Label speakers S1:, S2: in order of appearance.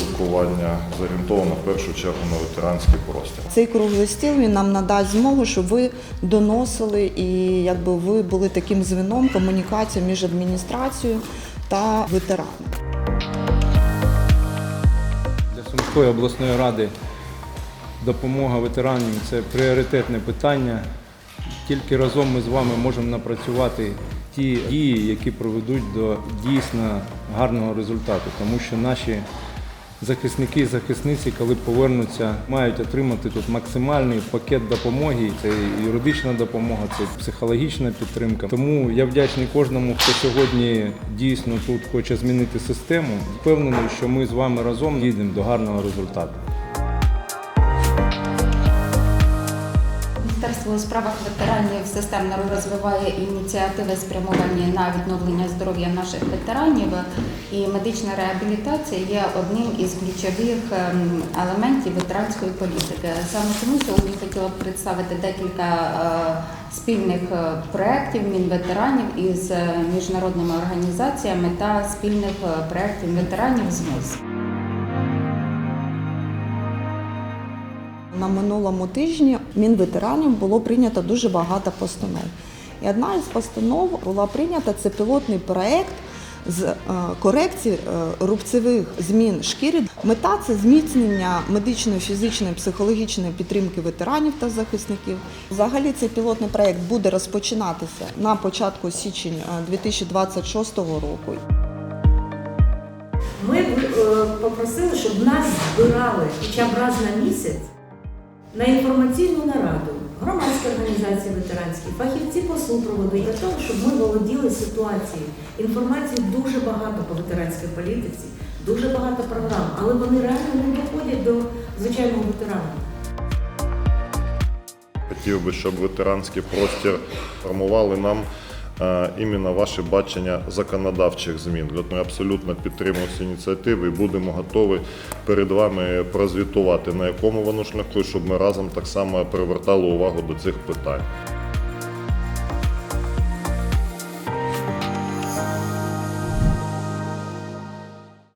S1: спілкування зорієнтовано в першу чергу на ветеранський простір.
S2: Цей круглий стіл він нам надасть змогу, щоб ви доносили і якби ви були таким звіном комунікації між адміністрацією та ветеранами.
S3: Для Сумської обласної ради допомога ветеранам це пріоритетне питання. Тільки разом ми з вами можемо напрацювати ті дії, які приведуть до дійсно гарного результату, тому що наші захисники і захисниці, коли повернуться, мають отримати тут максимальний пакет допомоги. Це і юридична допомога, це психологічна підтримка. Тому я вдячний кожному, хто сьогодні дійсно тут хоче змінити систему. Впевнений, що ми з вами разом дійдемо до гарного результату.
S4: Міністерство у справах ветеранів системно розвиває ініціативи спрямовані на відновлення здоров'я наших ветеранів. І медична реабілітація є одним із ключових ем, елементів ветеранської політики. Саме тому сьогодні хотіла б представити декілька е, спільних е, проєктів Мінветеранів із е, міжнародними організаціями та спільних проєктів ветеранів з МОЗ.
S2: На минулому тижні Мінветеранів було прийнято дуже багато постанов. І одна із постанов була прийнята це пілотний проект з е, корекції е, рубцевих змін шкіри. Мета це зміцнення медичної, фізичної, психологічної підтримки ветеранів та захисників. Взагалі цей пілотний проект буде розпочинатися на початку січень е, 2026 року.
S5: Ми е, попросили, щоб нас збирали хоча б раз на місяць на інформаційну нараду, громадські організації ветеранські, фахівці по супроводу для того, щоб ми володіли ситуацією. Інформації дуже багато по ветеранській політиці, дуже багато програм, але вони реально не доходять до звичайного ветерана.
S1: Хотів би, щоб ветеранський простір формували нам іменно ваше бачення законодавчих змін. От Ми абсолютно підтримуємо ці ініціативи і будемо готові перед вами прозвітувати, на якому воно шляху, щоб ми разом так само привертали увагу до цих питань.